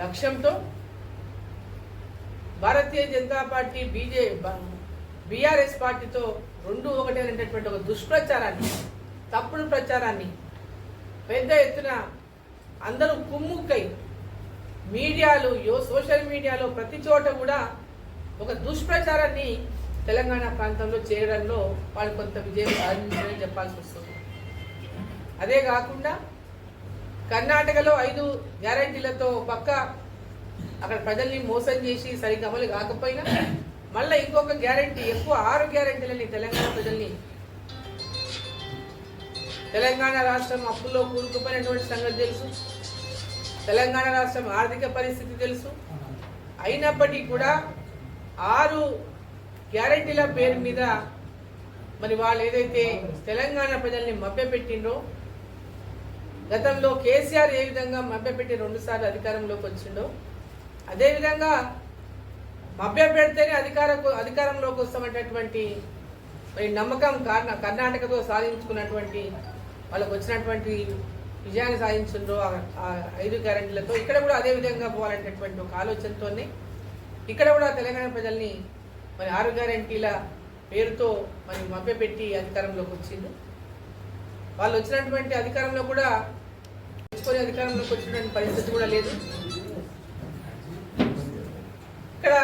లక్ష్యంతో Bharatiya Janata party BJ BRS పార్టీతో రెండు ఒకటి అనేటటువంటి ఒక దుష్ప్రచారాన్ని తప్పుడు ప్రచారాన్ని పెద్ద ఎత్తున అందరూ కుమ్ముక్కై మీడియాలు యో సోషల్ మీడియాలో ప్రతి చోట కూడా ఒక దుష్ప్రచారాన్ని తెలంగాణ ప్రాంతంలో చేయడంలో వాళ్ళు కొంత విజయం సాధించారని చెప్పాల్సి వస్తుంది. అదే కాకుండా కర్ణాటకలో ఐదు గ్యారంటీలతో పక్క అక్కడ ప్రజల్ని మోసం చేసి సరిగ్గా అమలు కాకపోయినా మళ్ళీ ఇంకొక గ్యారంటీ ఎక్కువ ఆరు గ్యారంటీలని తెలంగాణ ప్రజల్ని. తెలంగాణ రాష్ట్రం అప్పుల్లో కూరుకుపోయినటువంటి సంగతి తెలుసు. తెలంగాణ రాష్ట్రం ఆర్థిక పరిస్థితి తెలుసు. అయినప్పటికీ కూడా ఆరు గ్యారంటీల పేరు మీద మరి వాళ్ళు ఏదైతే తెలంగాణ ప్రజల్ని మభ్యపెట్టిండ్రో గతంలో కేసీఆర్ ఏ విధంగా మభ్యపెట్టి రెండుసార్లు అధికారంలోకి వచ్చిండో అదేవిధంగా మభ్య పెడితేనే అధికార అధికారంలోకి వస్తామనేటటువంటి మరి నమ్మకం కారణ కర్ణాటకతో సాధించుకున్నటువంటి వాళ్ళకు వచ్చినటువంటి విజయాన్ని సాధించిండ్రో ఆ- ఐదు గ్యారెంటీలతో ఇక్కడ కూడా అదే విధంగా పోవాలనేటటువంటి ఒక ఆలోచనతోనే ఇక్కడ కూడా తెలంగాణ ప్రజల్ని మరి ఆరు గ్యారెంటీల పేరుతో మరి మభ్యపెట్టి అధికారంలోకి వచ్చింది వాళ్ళు వచ్చినటువంటి అధికారంలో కూడా తెచ్చుకొని అధికారంలోకి వచ్చినటువంటి పరిస్థితి కూడా లేదు. ఇక్కడ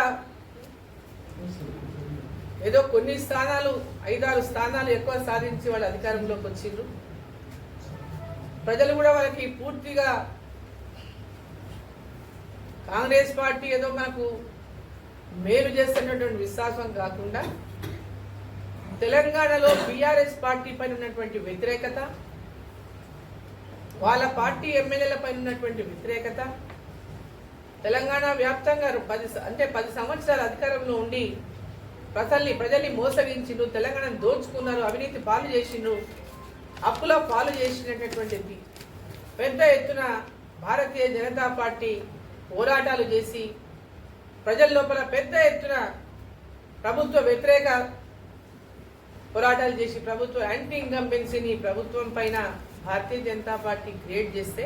ఏదో కొన్ని స్థానాలు ఐదారు స్థానాలు ఎక్కువ సాధించి వాళ్ళు అధికారంలోకి వచ్చిండ్రు. ప్రజలు కూడా వాళ్ళకి పూర్తిగా కాంగ్రెస్ పార్టీ ఏదో మనకు మేలు చేస్తున్నటువంటి విశ్వాసం కాకుండా తెలంగాణలో బీఆర్ఎస్ పార్టీ పైన ఉన్నటువంటి వ్యతిరేకత వాళ్ళ పార్టీ ఎమ్మెల్యేల పైన ఉన్నటువంటి వ్యతిరేకత తెలంగాణ వ్యాప్తంగా పది స- అంటే పది సంవత్సరాల అధికారంలో ఉండి ప్రజల్ని ప్రజల్ని మోసగించిండ్రు తెలంగాణను దోచుకున్నారు అవినీతి పాలు చేసిండ్రు అప్పుల పాలు చేసినటువంటిది పెద్ద ఎత్తున భారతీయ జనతా పార్టీ పోరాటాలు చేసి ప్రజల లోపల పెద్ద ఎత్తున ప్రభుత్వ వ్యతిరేక పోరాటాలు చేసి ప్రభుత్వ యాంటీ ఇన్కంపెన్సీని ప్రభుత్వం పైన భారతీయ జనతా పార్టీ క్రియేట్ చేస్తే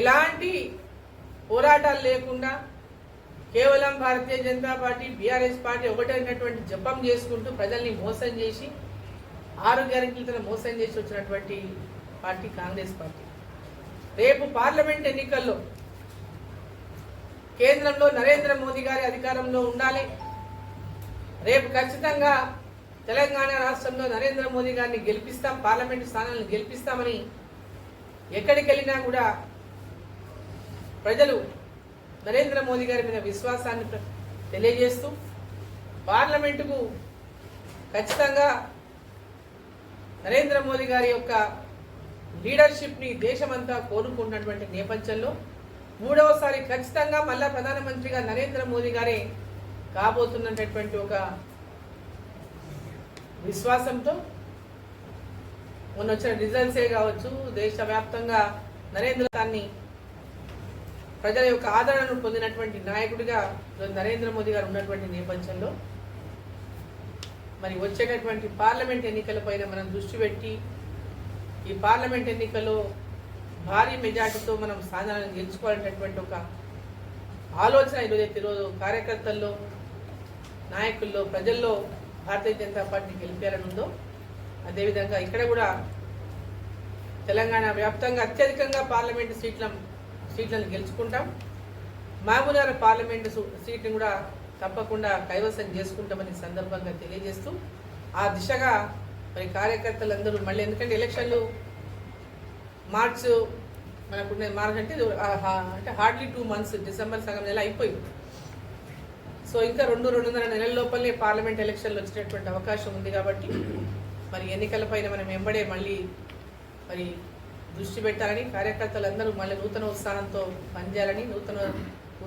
ఎలాంటి పోరాటాలు లేకుండా కేవలం Bharatiya Janata party BRS party ఒకటైనటువంటి జపం చేసుకుంటూ ప్రజల్ని మోసం చేసి ఆరు గ్యారెంటీలతో మోసం చేసి వచ్చినటువంటి పార్టీ కాంగ్రెస్ పార్టీ. రేపు పార్లమెంట్ ఎన్నికల్లో కేంద్రంలో నరేంద్ర మోదీ గారి అధికారంలో ఉండాలి. రేపు ఖచ్చితంగా తెలంగాణ రాష్ట్రంలో నరేంద్ర మోదీ గారిని గెలిపిస్తాం పార్లమెంటు స్థానాలను గెలిపిస్తామని ఎక్కడికి వెళ్ళినా కూడా ప్రజలు నరేంద్ర మోదీ గారి మీద విశ్వాసాన్ని తెలియజేస్తూ పార్లమెంటుకు ఖచ్చితంగా నరేంద్ర మోదీ గారి యొక్క లీడర్షిప్ని దేశమంతా కోరుకున్నటువంటి నేపథ్యంలో మూడవసారి ఖచ్చితంగా మళ్ళా ప్రధానమంత్రిగా నరేంద్ర మోదీ గారే కాబోతున్నటువంటి ఒక విశ్వాసంతో మొన్న వచ్చిన రిజల్ట్సే కావచ్చు దేశవ్యాప్తంగా నరేంద్ర దాన్ని ప్రజల యొక్క ఆదరణను పొందినటువంటి నాయకుడిగా నరేంద్ర మోదీ గారు ఉన్నటువంటి నేపథ్యంలో మరి వచ్చేటటువంటి పార్లమెంట్ ఎన్నికలపైన మనం దృష్టి పెట్టి ఈ పార్లమెంట్ ఎన్నికల్లో భారీ మెజార్టీతో మనం స్థానాలను గెలుచుకోవాలనేటువంటి ఒక ఆలోచన ఈరోజు ఈరోజు కార్యకర్తల్లో నాయకుల్లో ప్రజల్లో భారతీయ జనతా పార్టీ గెలిపారని ఉందో అదేవిధంగా ఇక్కడ కూడా తెలంగాణ వ్యాప్తంగా అత్యధికంగా పార్లమెంటు సీట్ల సీట్లను గెలుచుకుంటాం. మహబూబ్నగర్ పార్లమెంటు సీట్ని కూడా తప్పకుండా కైవసం చేసుకుంటామని సందర్భంగా తెలియజేస్తూ ఆ దిశగా మరి కార్యకర్తలందరూ మళ్ళీ ఎందుకంటే ఎలక్షన్లు మార్చ్ మనకు మార్చ్ అంటే అంటే హార్డ్లీ టూ మంత్స్ డిసెంబర్ సగం నెల అయిపోయింది. సో ఇంకా రెండు రెండున్నర నెలల లోపలనే పార్లమెంట్ ఎలక్షన్లు వచ్చేటటువంటి అవకాశం ఉంది కాబట్టి మరి ఎన్నికలపైన మనం వెంబడే మళ్ళీ మరి దృష్టి పెట్టాలని కార్యకర్తలందరూ మళ్ళీ నూతన ఉత్సాహంతో పనిచేయాలని నూతన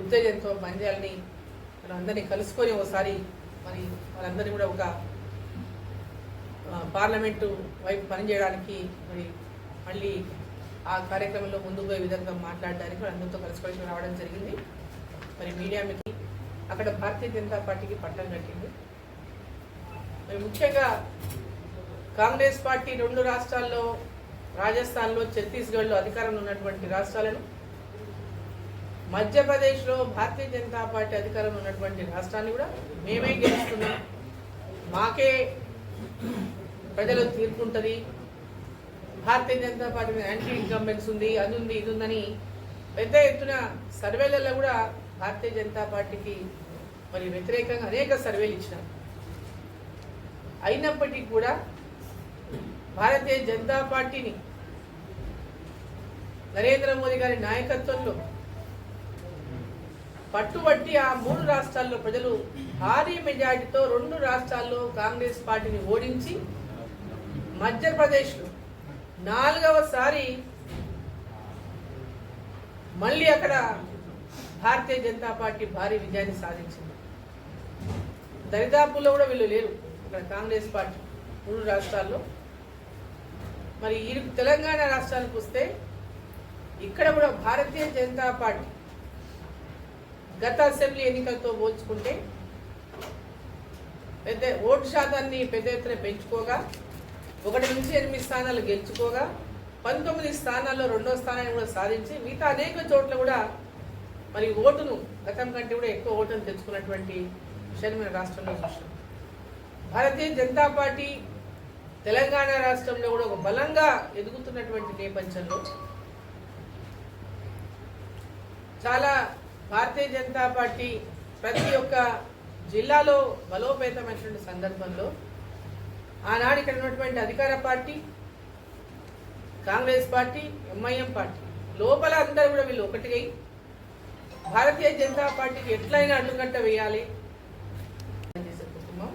ఉత్తేజంతో పనిచేయాలని మనం అందరినీ కలుసుకొని ఒకసారి మరి వాళ్ళందరినీ కూడా ఒక పార్లమెంటు వైపు పనిచేయడానికి మరి మళ్ళీ ఆ కార్యక్రమంలో ముందుకు పోయే విధంగా మాట్లాడడానికి వాళ్ళందరితో కలుసుకోవడానికి రావడం జరిగింది. మరి మీడియా మీకు అక్కడ భారతీయ జనతా పార్టీకి పట్టం కట్టింది. మరి ముఖ్యంగా కాంగ్రెస్ పార్టీ రెండు రాష్ట్రాల్లో రాజస్థాన్లో ఛత్తీస్గఢ్లో అధికారంలో ఉన్నటువంటి రాష్ట్రాలను మధ్యప్రదేశ్లో భారతీయ జనతా పార్టీ అధికారంలో ఉన్నటువంటి రాష్ట్రాన్ని కూడా మేమే గెలుస్తున్నాం. మాకే ప్రజలు తీర్పు ఉంటుంది. భారతీయ జనతా పార్టీ మీద యాంటీ ఇన్కంబెన్స్ ఉంది అది ఉంది ఇది ఉందని పెద్ద ఎత్తున సర్వేలలో కూడా భారతీయ జనతా పార్టీకి మరి వ్యతిరేకంగా అనేక సర్వేలు ఇచ్చినారు. అయినప్పటికీ కూడా భారతీయ జనతా పార్టీని నరేంద్ర మోదీ గారి నాయకత్వంలో పట్టుబట్టి ఆ మూడు రాష్ట్రాల్లో ప్రజలు భారీ మెజార్టీతో రెండు రాష్ట్రాల్లో కాంగ్రెస్ పార్టీని ఓడించి మధ్యప్రదేశ్లో నాలుగవసారి మళ్ళీ అక్కడ భారతీయ జనతా పార్టీ భారీ విజయాన్ని సాధించింది. దరిదాపుల్లో కూడా వీళ్ళు లేరు. ఇక్కడ కాంగ్రెస్ పార్టీ మూడు రాష్ట్రాల్లో. మరి ఈ తెలంగాణ రాష్ట్రానికి వస్తే ఇక్కడ కూడా భారతీయ జనతా పార్టీ గత అసెంబ్లీ ఎన్నికలతో పోల్చుకుంటే పెద్ద ఓటు శాతాన్ని పెద్ద ఎత్తున పెంచుకోగా ఒకటి నుంచి ఎనిమిది స్థానాలు గెలుచుకోగా పంతొమ్మిది స్థానాల్లో రెండో స్థానాన్ని కూడా సాధించి మిగతా అనేక చోట్ల కూడా మరి ఓటును గతం కంటే కూడా ఎక్కువ ఓటును తెచ్చుకున్నటువంటి విషయాన్ని మన రాష్ట్రంలో చూసాం భారతీయ జనతా పార్టీ తెలంగాణ రాష్ట్రంలో కూడా ఒక బలంగా ఎదుగుతున్నటువంటి నేపథ్యంలో చాలా భారతీయ జనతా పార్టీ ప్రతి ఒక్క జిల్లాలో బలోపేతమైనటువంటి సందర్భంలో ఆనాడు ఇక్కడ ఉన్నటువంటి అధికార party Congress party MIM party లోపల అందరూ కూడా వీళ్ళు ఒకటిగా భారతీయ జనతా పార్టీకి ఎట్లయినా అడ్డుకట్ట వేయాలి. కుటుంబం.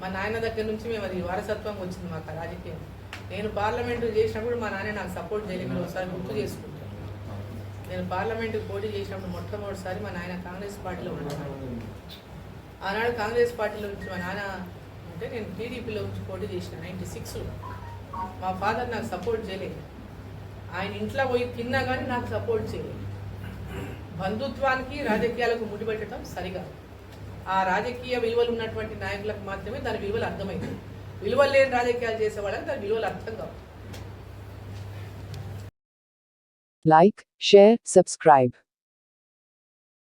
మా నాయన దగ్గర నుంచి మేము అది వారసత్వంగా వచ్చింది మాకు రాజకీయం. నేను పార్లమెంటు చేసినప్పుడు మా నాన్న నాకు సపోర్ట్ చేయలేదు. ఒకసారి గుర్తు చేసుకుంటాను నేను పార్లమెంటుకి పోటీ చేసినప్పుడు మొట్టమొదటిసారి మా నాయన కాంగ్రెస్ పార్టీలో ఉన్నాను ఆనాడు కాంగ్రెస్ పార్టీలో నుంచి మా నాన్న ఉంటే నేను టీడీపీలో నుంచి పోటీ చేసిన నైంటీ సిక్స్లో. మా ఫాదర్ నాకు సపోర్ట్ చేయలేదు. ఆయన ఇంట్లో పోయి తిన్నా కానీ నాకు సపోర్ట్ చేయలేదు. బంధుత్వానికి రాజకీయాలకు ముడిపెట్టడం సరిగా ఆ రాజకీయ విలువలు ఉన్నటువంటి నాయకులకు మాత్రమే దాని విలువలు అర్థమైంది విలువలు లేని రాజకీయాలు చేసే వాళ్ళకి దాని విలువలు అర్థం కావు Like, share, subscribe.